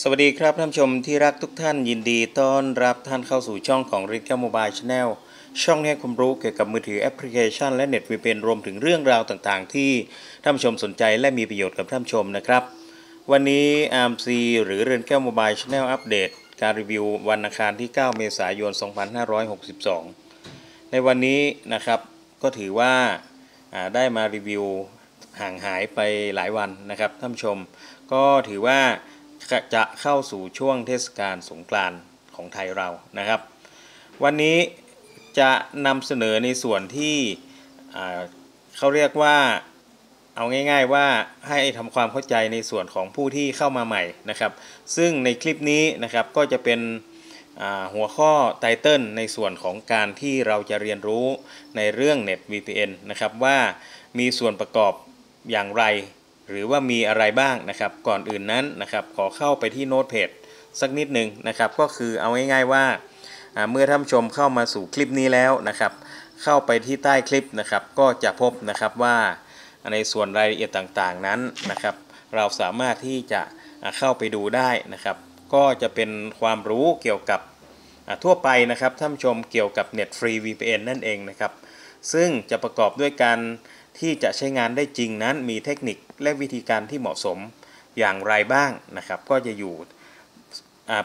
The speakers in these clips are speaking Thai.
สวัสดีครับท่านผู้ชมที่รักทุกท่านยินดีต้อนรับท่านเข้าสู่ช่องของ r i c ก m o b i l e Channel ช่องให้ความรู้เกี่ยวกับมือถือแอปพลิเคชัน และเน็ต VPN รวมถึงเรื่องราวต่างๆ ที่ท่านผู้ชมสนใจและมีประโยชน์กับท่านผู้ชมนะครับ วันนี้ ARMC หรือเรือนแก้วโมบายช n แนลอัปเดตการรีวิววันอังคารที่ 9 เมษายน 2562 ในวันนี้นะครับก็ถือว่าอ่าได้มารีวิวห่างหายไปหลายวันนะครับท่านผู้ชม ก็ถือว่า จะเข้าสู่ช่วงเทศกาลสงกรานต์ของไทยเรานะครับ วันนี้จะนำเสนอในส่วนที่เขาเรียกว่าเอาง่ายๆว่าให้ทำความเข้าใจในส่วนของผู้ที่เข้ามาใหม่นะครับ ซึ่งในคลิปนี้นะครับก็จะเป็นหัวข้อไตเติลในส่วนของการที่เราจะเรียนรู้ในเรื่อง Net VPN นะครับว่ามีส่วนประกอบอย่างไร หรือว่ามีอะไรบ้างนะครับ ก่อนอื่นนั้นนะครับขอเข้าไปที่โน้ตเพจสักนิดหนึ่งนะครับ ก็คือเอาง่ายๆว่าอ่าเมื่อท่านชมเข้ามาสู่คลิปนี้แล้วนะครับ เข้าไปที่ใต้คลิปนะครับ ก็จะพบนะครับว่าในส่วนรายละเอียดต่างๆนั้นนะครับ เราสามารถที่จะเข้าไปดูได้นะครับ ก็จะเป็นความรู้เกี่ยวกับทั่วไปนะครับท่านชมเกี่ยวกับ Net Free VPN นั่นเองนะครับ ซึ่งจะประกอบด้วยการที่จะใช้งานได้จริงนั้นมีเทคนิค และวิธีการที่เหมาะสมอย่างไรบ้างนะครับ ก็จะอยู่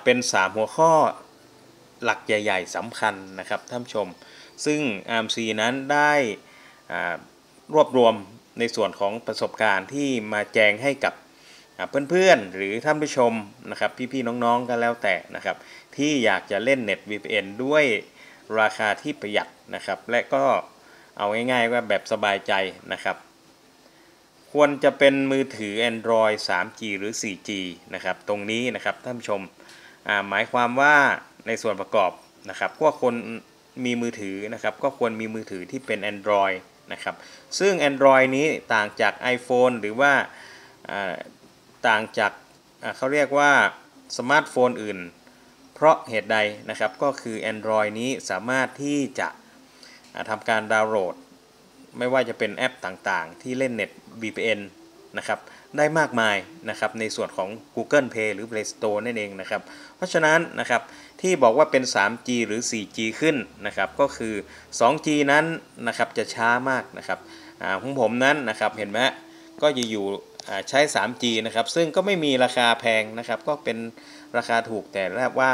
เป็น 3 หัวข้อหลักใหญ่ ๆสำคัญนะครับท่านชม ซึ่ง RMC นั้นได้รวบรวมในส่วนของประสบการณ์ที่มาแจงให้กับเพื่อนๆ หรือท่านผู้ชมนะครับพี่ๆน้องๆก็แล้วแต่นะครับ ที่อยากจะเล่น Net VPN ด้วยราคาที่ประหยัดนะครับ และก็เอาง่ายๆว่าแบบสบายใจนะครับ ควรจะเป็นมือถือ Android 3G หรือ 4G นะครับ ตรงนี้นะครับท่านผู้ชมหมายความว่าในส่วนประกอบนะครับก็คนมีมือถือนะครับ ก็ควรมีมือถือที่เป็น Android นะครับ ซึ่ง Android นี้ต่างจาก iPhone หรือว่าต่างจากเขาเรียกว่าสมาร์ทโฟนอื่น เพราะเหตุใดนะครับ ก็คือ Android นี้สามารถที่จะทำการดาวน์โหลด ไม่ว่าจะเป็นแอปต่างๆ ที่เล่น Net VPN นะครับได้มากมายนะครับในส่วนของ Google Play หรือ Play Store นั่นเองนะครับ เพราะฉะนั้นนะครับที่บอกว่าเป็น 3G หรือ 4G ขึ้นนะครับก็คือ 2G นั้นนะครับจะช้ามากนะครับของผมนั้นนะครับเห็นไหมก็จะอยู่ใช้ 3G นะครับซึ่งก็ไม่มีราคาแพงนะครับก็เป็นราคาถูกแต่แรกว่า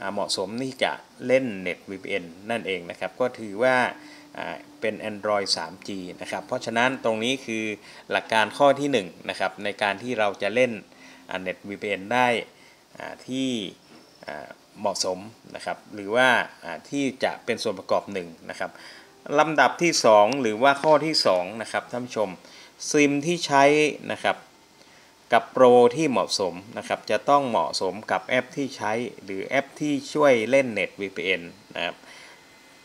อ่าเหมาะสมที่จะเล่น Net VPN นั่นเองนะครับก็ถือว่า เป็น Android 3G นะครับ เพราะฉะนั้นตรงนี้คือหลักการข้อที่1นะครับในการที่เราจะเล่นอ่า Net VPN ได้ที่เหมาะสมนะครับ หรือว่าที่จะเป็นส่วนประกอบหนึ่งนะครับลำดับที่ 2 หรือว่าข้อที่2นะครับท่านผู้ชมซิมที่ใช้นะครับกับโปรที่เหมาะสมนะครับจะต้องเหมาะสมกับแอปที่ใช้หรือแอปที่ช่วยเล่น Net VPN นะครับ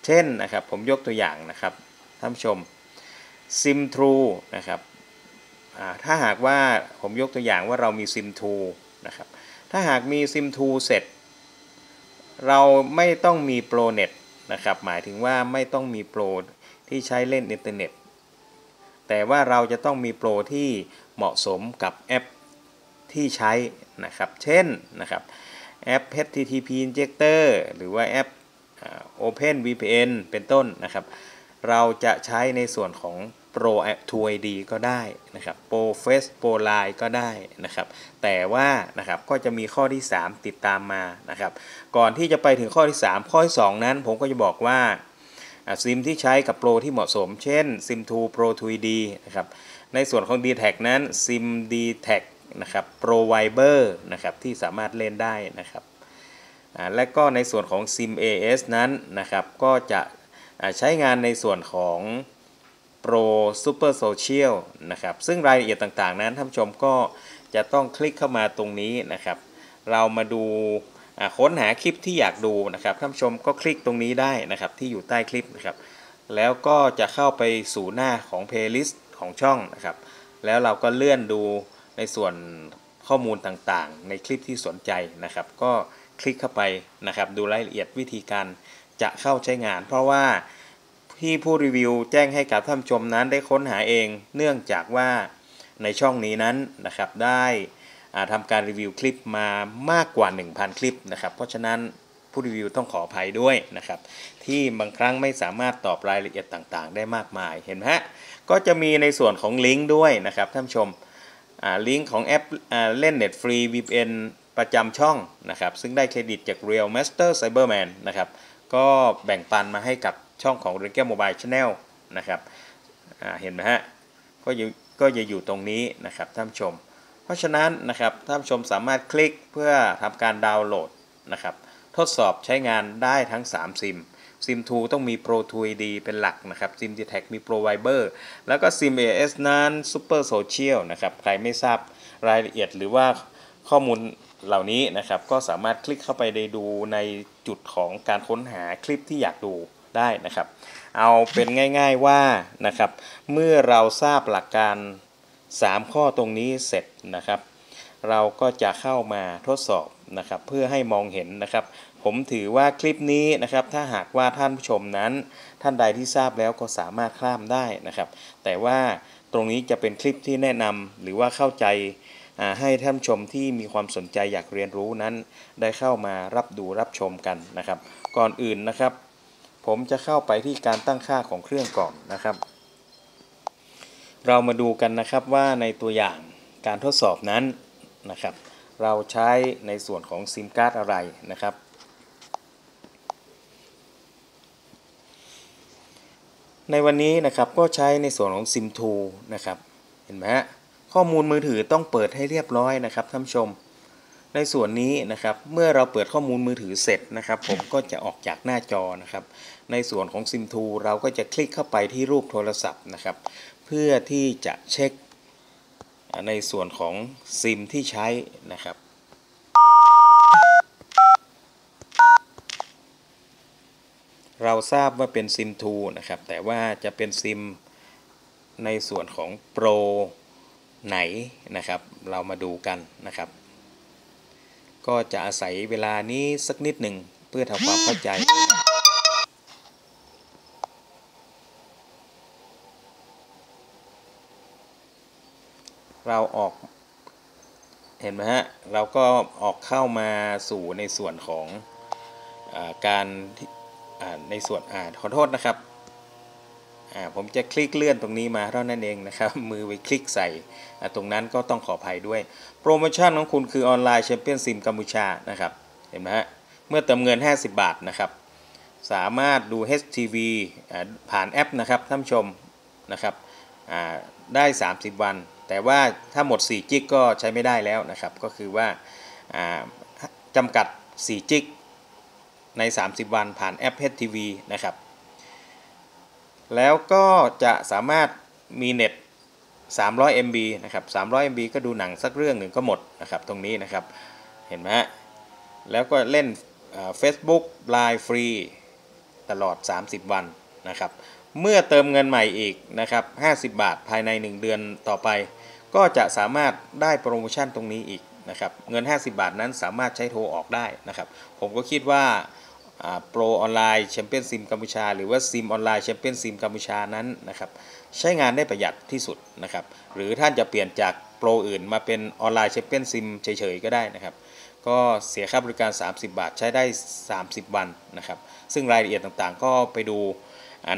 เช่นนะครับผมยกตัวอย่างนะครับท่านผู้ชม Sim True นะครับถ้าหากว่าผมยกตัวอย่างว่าเรามี Sim True นะครับถ้าหากมี Sim True เสร็จ เราไม่ต้องมีโปรเน็ตนะครับหมายถึงว่าไม่ต้องมีโปรที่ใช้เล่นอินเทอร์เน็ตแต่ว่าเราจะต้องมีโปรที่เหมาะสมกับแอปที่ใช้นะครับ เช่นนะครับแอป HTTP Injector หรือว่าแอป Open VPN เป็นต้นนะครับ เราจะใช้ในส่วนของ Pro to ID ก็ได้นะครับ Pro Face Pro Line ก็ได้นะครับ แต่ว่านะครับก็จะมีข้อที่ 3 ติดตามมานะครับ ก่อนที่จะไปถึงข้อที่ 3 ข้อที่ 2 นั้น ผมก็จะบอกว่าซิมที่ใช้กับโปรที่เหมาะสม เช่น Sim 2 Pro 2D นะครับ ในส่วนของ d t แทนั้น Sim d t แทนะครับ Pro Viber นะครับที่สามารถเล่นได้นะครับ และก็ในส่วนของ Sim AS นั้นนะครับก็จะใช้งานในส่วนของ Pro Super Social นะครับซึ่งรายละเอียดต่างๆ นั้นท่านชมก็จะต้องคลิกเข้ามาตรงนี้นะครับ เรามาดูค้นหาคลิปที่อยากดูนะครับท่านชมก็คลิกตรงนี้ได้นะครับที่อยู่ใต้คลิปนะครับแล้วก็จะเข้าไปสู่หน้าของ playlist ของช่องนะครับ แล้วเราก็เลื่อนดูในส่วนข้อมูลต่างๆ ในคลิปที่สนใจนะครับ ก็ คลิกเข้าไปนะครับ ดูรายละเอียดวิธีการจะเข้าใช้งาน เพราะว่าที่ผู้รีวิวแจ้งให้กับท่านชมนั้นได้ค้นหาเอง เนื่องจากว่าในช่องนี้นั้นนะครับได้อ่าทำการรีวิวคลิปมามากกว่า 1,000 คลิปนะครับ เพราะฉะนั้นผู้รีวิวต้องขออภัยด้วยนะครับ ที่บางครั้งไม่สามารถตอบรายละเอียดต่างๆ ได้มากมายเห็นไหมฮะก็จะมีในส่วนของลิงก์ด้วยนะครับท่านชมลิงก์ของแอปอเล่นเน็ตฟรี VPN ประจำช่องนะครับ ซึ่งได้เครดิตจาก Real Master Cyberman นะครับ ก็แบ่งปันมาให้กับช่องของ r e g a Mobile Channel นะครับเห็นไหมฮะก็อยู่ก็จะอยู่ตรงนี้นะครับท่านชม เพราะฉะนั้นนะครับท่านชมสามารถคลิกเพื่อทำการดาวน์โหลดนะครับ ทดสอบใช้งานได้ทั้ง 3 ซิมซิม2ต้องมี Pro 2 d เป็นหลักนะครับซิม d t a c มี Pro Viber แล้วก็ซิม AS นั้น Super Social นะครับ ใครไม่ทราบรายละเอียดหรือว่า ข้อมูลเหล่านี้นะครับก็สามารถคลิกเข้าไปได้ดูในจุดของการค้นหาคลิปที่อยากดูได้นะครับ เอาเป็นง่าย ๆว่านะครับ เมื่อเราทราบหลักการ 3 ข้อตรงนี้เสร็จนะครับ เราก็จะเข้ามาทดสอบนะครับ เพื่อให้มองเห็นนะครับ ผมถือว่าคลิปนี้นะครับ ถ้าหากว่าท่านผู้ชมนั้น ท่านใดที่ทราบแล้วก็สามารถข้ามได้นะครับ แต่ว่าตรงนี้จะเป็นคลิปที่แนะนำหรือว่าเข้าใจ ให้ท่านชมที่มีความสนใจอยากเรียนรู้นั้น ได้เข้ามารับดูรับชมกันนะครับ ก่อนอื่นนะครับ ผมจะเข้าไปที่การตั้งค่าของเครื่องก่อนนะครับ เรามาดูกันนะครับว่าในตัวอย่างการทดสอบนั้นนะครับ เราใช้ในส่วนของซิมการ์ดอะไรนะครับในวันนี้นะครับก็ใช้ในส่วนของ SIM 2นะครับ เห็นไหมฮะ ข้อมูลมือถือต้องเปิดให้เรียบร้อยนะครับท่านผู้ชม ในส่วนนี้นะครับเมื่อเราเปิดข้อมูลมือถือเสร็จนะครับ ผมก็จะออกจากหน้าจอนะครับ ในส่วนของ SIM 2เราก็จะคลิกเข้าไปที่รูปโทรศัพท์นะครับ เพื่อที่จะเช็คในส่วนของซิมที่ใช้นะครับเราทราบว่าเป็นซิม2นะครับ แต่ว่าจะเป็นซิมในส่วนของโปร ไหนนะครับ เรามาดูกันนะครับ ก็จะอาศัยเวลานี้สักนิดหนึ่งเพื่อทำความเข้าใจเราออกเห็นไหมฮะ เราก็ออกเข้ามาสู่ในส่วนของอการอ่าในส่วนอ่าขอโทษนะครับ ผมจะคลิกเลื่อนตรงนี้มาเท่านั้นเองนะครับ มือไปคลิกใส่ตรงนั้นก็ต้องขออภัยด้วย โปรโมชั่นของคุณคือออนไลน์แชมเปี้ยนซิมกัมพูชานะครับ เห็นไหมฮะ เมื่อเติมเงิน 50 บาทนะครับ สามารถดู HTV ผ่านแอปนะครับท่านชมนะครับได้ 30 วัน แต่ว่าถ้าหมด 4 จิกก็ใช้ไม่ได้แล้วนะครับ ก็คือว่าจำกัด 4 จิกใน 30 วันผ่านแอป HTV นะครับ แล้วก็จะสามารถมีเน็ต 300 MB นะครับ 300 MB ก็ดูหนังสักเรื่องหนึ่งก็หมดนะครับตรงนี้นะครับ เห็นไหมฮะ แล้วก็เล่นเฟซบุ๊กไลน์ฟรีตลอด 30 วันนะครับ เมื่อเติมเงินใหม่อีกนะครับ 50 บาทภายใน 1 เดือนต่อไป ก็จะสามารถได้โปรโมชั่นตรงนี้อีกนะครับ เงิน 50 บาทนั้นสามารถใช้โทรออกได้นะครับ ผมก็คิดว่า โปรออนไลน์แชมเปี้ยนซิมกัมพูชา หรือว่าซิมออนไลน์แชมเปี้ยนซิมกัมพูชานั้นนะครับใช้งานได้ประหยัดที่สุดนะครับหรือท่านจะเปลี่ยนจากโปรอื่นมาเป็นออนไลน์แชมเปี้ยนซิมเฉยๆก็ได้นะครับก็เสียค่าบริการ 30 บาทใช้ได้ 30 วันนะครับซึ่งรายละเอียดต่างๆ ก็ไปดู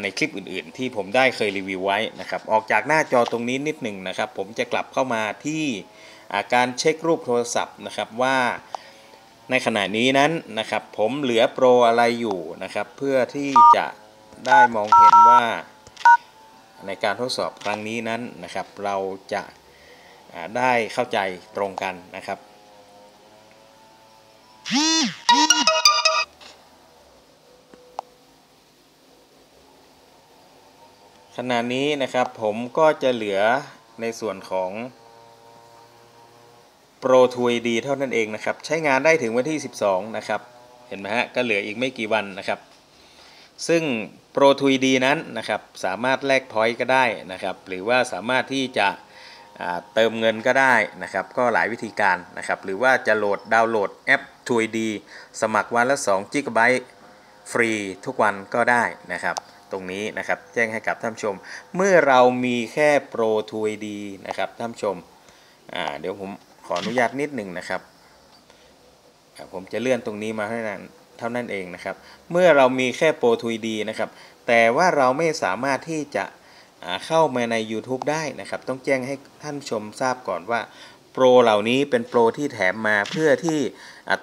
ในคลิปอื่นๆ ที่ผมได้เคยรีวิวไว้นะครับออกจากหน้าจอตรงนี้นิดหนึ่งนะครับผมจะกลับเข้ามาที่การเช็ครูปโทรศัพท์นะครับว่า ในขณะนี้นั้นนะครับ ผมเหลือโปรอะไรอยู่นะครับ เพื่อที่จะได้มองเห็นว่า ในการทดสอบครั้งนี้นั้นนะครับ เราจะได้เข้าใจตรงกันนะครับ ขณะนี้นะครับผมก็จะเหลือในส่วนของ Pro 2 d เท่านั้นเองนะครับ ใช้งานได้ถึงวันที่ 12 นะครับ เห็นไหมฮะ ก็เหลืออีกไม่กี่วันนะครับ ซึ่ง Pro 2 d นั้นนะครับ สามารถแลกพอยต์ก็ได้นะครับ หรือว่าสามารถที่จะเติมเงินก็ได้นะครับ ก็หลายวิธีการนะครับ หรือว่าจะโหลดดาวน์โหลดแอป 2D สมัครวันละ2 g b ฟรีทุกวันก็ได้นะครับ ตรงนี้นะครับแจ้งให้กับท่านชม เมื่อเรามีแค่ Pro 2D นะครับท่านชม เดี๋ยวผม ออนุญาตนิดหนึ่งนะครับผมจะเลื่อนตรงนี้มาให้นั้นเท่านั้นเองนะครับ เมื่อเรามีแค่โปรทูดีนะครับ แต่ว่าเราไม่สามารถที่จะเข้ามาใน YouTube ได้นะครับ ต้องแจ้งให้ท่านชมทราบก่อนว่าโปรเหล่านี้เป็นโปรที่แถมมาเพื่อที่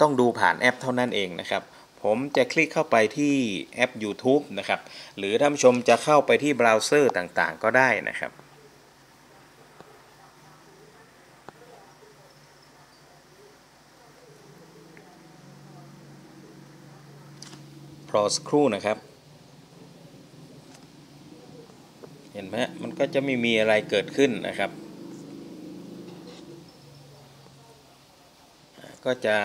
ต้องดูผ่านแอปเท่านั้นเองนะครับ ผมจะคลิกเข้าไปที่แอป YouTube นะครับ หรือท่านชมจะเข้าไปที่เบราว์เซอร์ต่างๆ ก็ได้นะครับ รอสักครู่นะครับ เห็นไหมมันก็จะไม่มีอะไรเกิดขึ้นนะครับ ก็จะ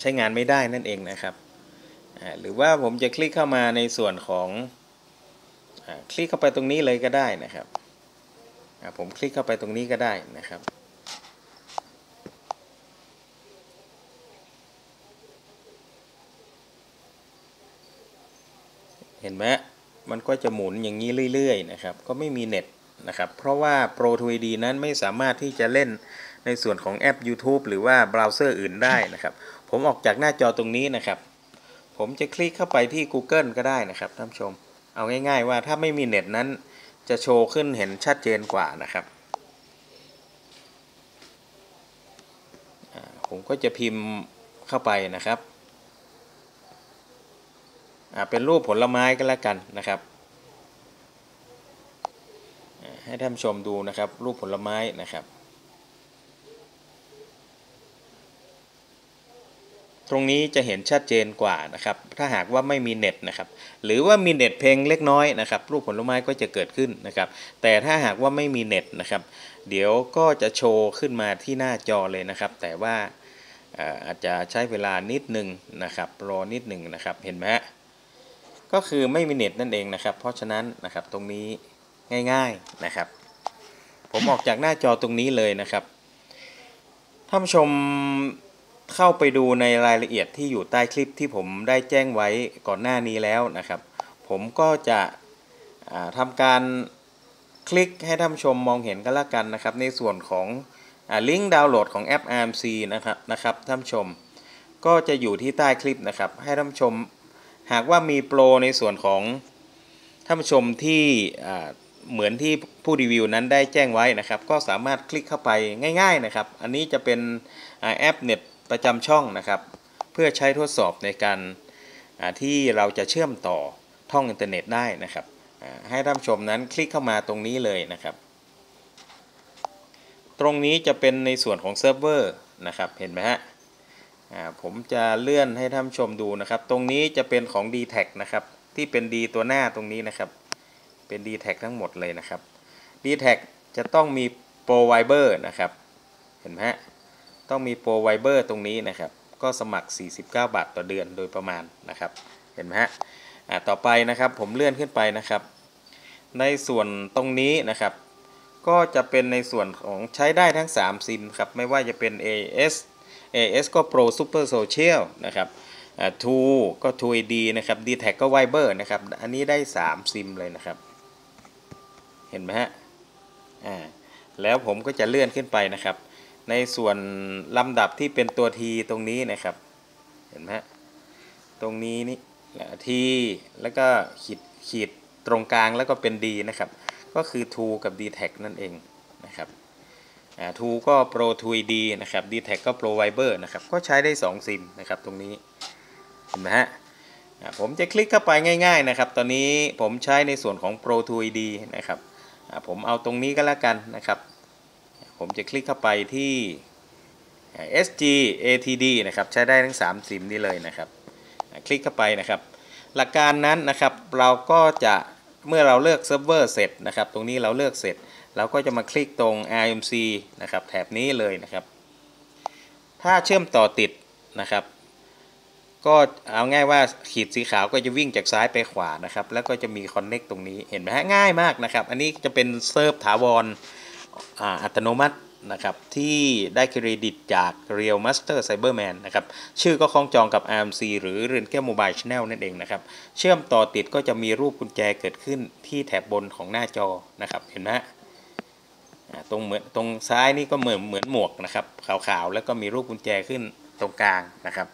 ใช้งานไม่ได้นั่นเองนะครับ หรือว่าผมจะคลิกเข้ามาในส่วนของคลิกเข้าไปตรงนี้เลยก็ได้นะครับ ผมคลิกเข้าไปตรงนี้ก็ได้นะครับ ห็นไหมมันก็จะหมุนอย่างนี้เรื่อยๆนะครับ ก็ไม่มีเน็ตนะครับ เพราะว่า Pro 2D นั้นไม่สามารถที่จะเล่นในส่วนของแอป YouTube หรือว่าเบราว์เซอร์อื่นได้นะครับ ผมออกจากหน้าจอตรงนี้นะครับ ผมจะคลิกเข้าไปที่ Google ก็ได้นะครับท่านผู้ชม เอาง่าย ๆ ว่าถ้าไม่มีเน็ตนั้นจะโชว์ขึ้นเห็นชัดเจนกว่านะครับ ผมก็จะพิมพ์เข้าไปนะครับ เป็นรูปผลไม้ก็แล้วกันนะครับ ให้ท่านชมดูนะครับ รูปผลไม้นะครับ ตรงนี้จะเห็นชัดเจนกว่านะครับ ถ้าหากว่าไม่มีเน็ตนะครับ หรือว่ามีเน็ตเพลงเล็กน้อยนะครับ รูปผลไม้ก็จะเกิดขึ้นนะครับ แต่ถ้าหากว่าไม่มีเน็ตนะครับ เดี๋ยวก็จะโชว์ขึ้นมาที่หน้าจอเลยนะครับ แต่ว่าอาจจะใช้เวลานิดหนึ่งนะครับรอนิดหนึ่งนะครับเห็นไหม ก็คือไม่มีเน็ตนั่นเองนะครับ เพราะฉะนั้นนะครับตรงนี้ง่ายๆนะครับ ผมออกจากหน้าจอตรงนี้เลยนะครับท่านผู้ชมเข้าไปดูในรายละเอียดที่อยู่ใต้คลิปที่ผมได้แจ้งไว้ก่อนหน้านี้แล้วนะครับ ผมก็จะทำการคลิกให้ท่านผู้ชมมองเห็นก็แล้วกันนะครับ ในส่วนของลิงก์ดาวน์โหลดของแอป RMC นะครับนะครับท่านผู้ชมก็จะอยู่ที่ใต้คลิปนะครับ ให้ท่านผู้ชม หากว่ามีโปรในส่วนของท่านผู้ชมที่เหมือนที่ผู้รีวิวนั้นได้แจ้งไว้นะครับ ก็สามารถคลิกเข้าไปง่าย ๆนะครับ อันนี้จะเป็นแอปเน็ตประจำช่องนะครับ เพื่อใช้ทดสอบในการที่เราจะเชื่อมต่อท่องอินเทอร์เน็ตได้นะครับ ให้ท่านผู้ชมนั้นคลิกเข้ามาตรงนี้เลยนะครับ ตรงนี้จะเป็นในส่วนของเซิร์ฟเวอร์นะครับ เห็นไหมฮะ ผมจะเลื่อนให้ท่านชมดูนะครับ ตรงนี้จะเป็นของ d t แทนะครับ ที่เป็น D ตัวหน้าตรงนี้นะครับ เป็น d t แททั้งหมดเลยนะครับ d t แทจะต้องมี Pro Viber นะครับ เห็นไหมฮะ ต้องมี Pro Viber ตรงนี้นะครับ ก็สมัคร 49 บาทต่อเดือนโดยประมาณนะครับ เห็นไหมฮะต่อไปนะครับผมเลื่อนขึ้นไปนะครับ ในส่วนตรงนี้นะครับ ก็จะเป็นในส่วนของใช้ได้ทั้ง 3 ซิมครับ ไม่ว่าจะเป็น AS AS ก็ Pro Super Social นะครับทูก็ 2AD นะครับ d t แทก็ Viber นะครับ อันนี้ได้ 3 ซิมเลยนะครับ เห็นไหมฮะอ่าแล้วผมก็จะเลื่อนขึ้นไปนะครับ ในส่วนลำดับที่เป็นตัว T ตรงนี้นะครับ เห็นไหมฮะตรงนี้นี่ทีแล้วก็ขีดขีดตรงกลางแล้วก็เป็น D นะครับ ก็คือ2กับ d t แทนั่นเอง ทูก็ Pro 2D นะครับ d t แท็ก็ Pro Viber นะครับก็ใช้ได้ 2 ซิมนะครับตรงนี้เห็นไหมฮะผมจะคลิกเข้าไปง่าย ๆนะครับ ตอนนี้ผมใช้ในส่วนของ Pro 2D นะครับผมเอาตรงนี้ก็แล้วกันนะครับ ผมจะคลิกเข้าไปที่ SG ATD นะครับใช้ได้ทั้ง 3 ซิมนี้เลยนะครับ คลิกเข้าไปนะครับ หลักการนั้นนะครับเราก็จะเมื่อเราเลือกเซิร์ฟเวอร์เสร็จนะครับ ตรงนี้เราเลือกเสร็จ เราก็จะมาคลิกตรง RMC นะครับแถบนี้เลยนะครับ ถ้าเชื่อมต่อติดนะครับ ก็เอาง่ายว่าขีดสีขาวก็จะวิ่งจากซ้ายไปขวานะครับ แล้วก็จะมีคอนเน็กตรงนี้เห็นไหมฮะง่ายมากนะครับ อันนี้จะเป็นเซิร์ฟถาวรอัตโนมัตินะครับที่ได้เครดิตจาก Real Master Cyberman นะครับชื่อก็คล้องจองกับ RMC หรือเรือนแก้วโมบายชแนลนั่นเองนะครับเชื่อมต่อติดก็จะมีรูปกุญแจเกิดขึ้นที่แถบบนของหน้าจอนะครับเห็นไหม ตรงเหมือนตรงซ้ายนี่ก็เหมือนเหมือนหมวกนะครับขาวๆแล้วก็มีรูปกุญแจขึ้นตรงกลางนะครับ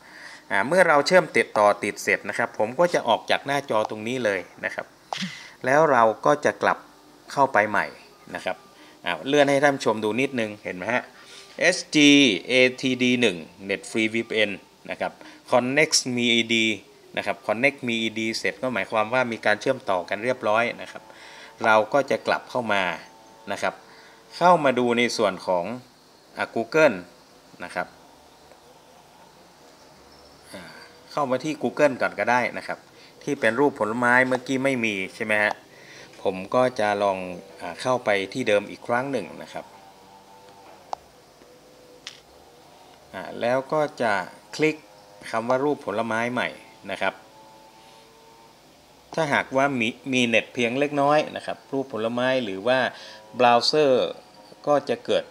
เมื่อเราเชื่อมติดต่อติดเสร็จนะครับ ผมก็จะออกจากหน้าจอตรงนี้เลยนะครับ แล้วเราก็จะกลับเข้าไปใหม่นะครับเลื่อนให้ท่านชมดูนิดนึงเห็นไหมฮะ SG ATD 1 Net Free VPN นะครับ Connect Me ID นะครับ Connect Me ID เสร็จก็หมายความว่ามีการเชื่อมต่อกันเรียบร้อยนะครับ เราก็จะกลับเข้ามานะครับ เข้ามาดูในส่วนของ Google นะครับ เข้ามาที่ Google ก่อนก็ได้นะครับ ที่เป็นรูปผลไม้เมื่อกี้ไม่มีใช่ไหมฮะ ผมก็จะลองอเข้าไปที่เดิมอีกครั้งหนึ่งนะครับ แล้วก็จะคลิกคำว่ารูปผลไม้ใหม่นะครับ ถ้าหากว่ามีมีเน็ตเพียงเล็กน้อยนะครับ รูปผลไม้หรือว่าเบราว์เซอร์ ก็จะเกิด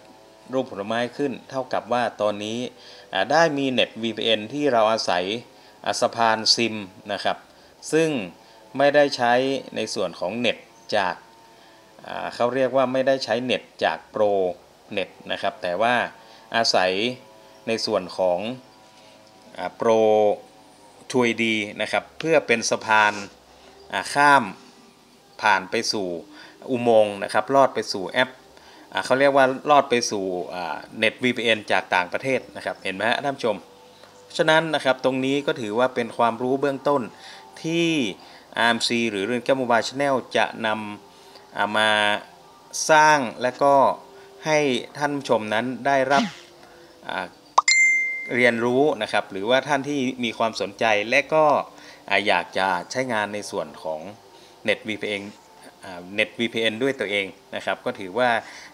รูปผลไม้ขึ้น เท่ากับว่าตอนนี้ได้มีเน็ต VPN ที่เราอาศัยอสะพานซิมนะครับ ซึ่งไม่ได้ใช้ในส่วนของเน็ตจากเขาเรียกว่าไม่ได้ใช้เน็ตจากโปรเน็ตนะครับ แต่ว่าอาศัยในส่วนของโปรทวยดีนะครับ เพื่อเป็นสะพานข้ามผ่านไปสู่อุโมงค์นะครับ ลอดไปสู่แอป เขาเรียกว่าลอดไปสู่เน็ต VPN จากต่างประเทศนะครับ เห็นไหมฮะท่านผู้ชม ฉะนั้นนะครับตรงนี้ก็ถือว่าเป็นความรู้เบื้องต้นที่ RMC หรือเรือนแก้วโมบายชแนลจะนำามาสร้างและก็ให้ท่านชมนั้นได้รับเรียนรู้นะครับ หรือว่าท่านที่มีความสนใจและก็อ่าอยากจะใช้งานในส่วนของ Net VPN อ่า Net VPN ด้วยตัวเองนะครับ ก็ถือว่า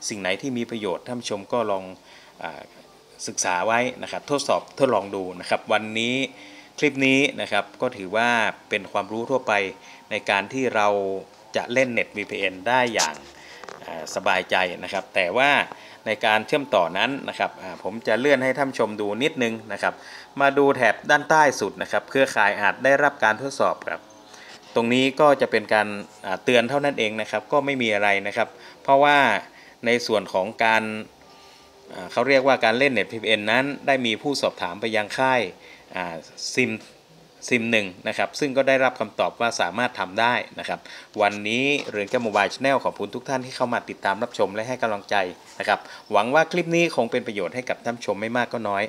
สิ่งไหนที่มีประโยชน์ท่านผู้ชมก็ลองอศึกษาไว้นะครับ ทดสอบทดลองดูนะครับ วันนี้คลิปนี้นะครับก็ถือว่าเป็นความรู้ทั่วไปในการที่เราจะเล่น Net VPN ได้อย่างสบายใจนะครับ แต่ว่าในการเชื่อมต่อนั้นนะครับผมจะเลื่อนให้ท่านชมดูนิดนึงนะครับ มาดูแถบด้านใต้สุดนะครับ เครือข่ายอาจได้รับการทดสอบครับ ตรงนี้ก็จะเป็นการเตือนเท่านั้นเองนะครับ ก็ไม่มีอะไรนะครับ เพราะว่าในส่วนของการเขาเรียกว่าการเล่น Net VPN นั้น ได้มีผู้สอบถามไปยังค่ายซิมซิมหนึ่งนะครับ ซึ่งก็ได้รับคำตอบว่าสามารถทำได้นะครับ วันนี้เรือนแก้วโมบายชแนลขอบคุณทุกท่านที่เข้ามาติดตามรับชมและให้กำลังใจนะครับ หวังว่าคลิปนี้คงเป็นประโยชน์ให้กับท่านชมไม่มากก็น้อย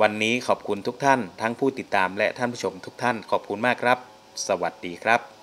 วันนี้ขอบคุณทุกท่าน ทั้งผู้ติดตามและท่านผู้ชมทุกท่านขอบคุณมากครับ สวัสดีครับ